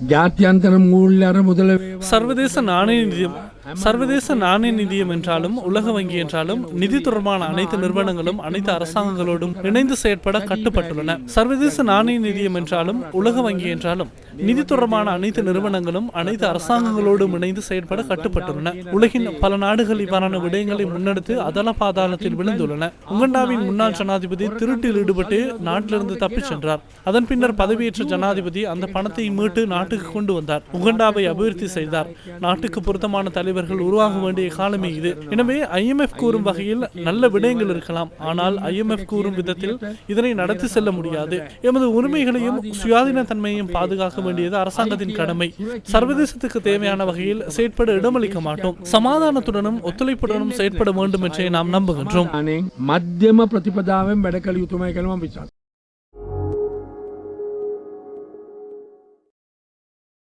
ஜாத்தியாந்தரம் ஊழலார முதல சர்வதேச நாணய நிதியம். சர்வதேச நாணய நிதியம் என்றாலும் உலக வங்கி என்றாலும் நிதி தொடர்பான அனைத்து நிறுவனங்களும் அனைத்து அரசாங்கங்களோடும் இணைந்து செயற்பட கட்டுப்பட்டுள்ளன. சர்வதேச நாணய நிதியம் என்றாலும் உலக வங்கி என்றாலும் நிதி தொடர்பான அனைத்து நிறுவனங்களும் அனைத்து அரசாங்கங்களோடும் இணைந்து செயற்பட கட்டுப்பட்டுள்ளன. உலகின் பல நாடுகள் இவ்வாறான விடயங்களை முன்னெடுத்து அதல பாதாளத்தில் விழுந்துள்ளன. உகண்டாவின் முன்னாள் ஜனாதிபதி திருட்டில் ஈடுபட்டு நாட்டிலிருந்து தப்பிச் சென்றார். அதன் பின்னர் பதவியேற்ற ஜனாதிபதி அந்த பணத்தை மீட்டு நாட்டுக்கு கொண்டு வந்தார். உகண்டாவை அபிவிருத்தி செய்தார். நாட்டுக்கு பொருத்தமான தலைவர் தலைவர்கள் உருவாக வேண்டிய காலமே இது. எனவே ஐஎம்எஃப் கூறும் வகையில் நல்ல விடயங்கள் இருக்கலாம். ஆனால் ஐஎம்எஃப் கூறும் விதத்தில் இதனை நடத்தி செல்ல முடியாது. எமது உரிமைகளையும் சுயாதீன தன்மையையும் பாதுகாக்க வேண்டியது அரசாங்கத்தின் கடமை. சர்வதேசத்துக்கு தேவையான வகையில் செயற்பட இடமளிக்க மாட்டோம். சமாதானத்துடனும் ஒத்துழைப்புடனும் செயற்பட வேண்டும் என்றே நாம் நம்புகின்றோம். மத்தியம பிரதிபதாவும்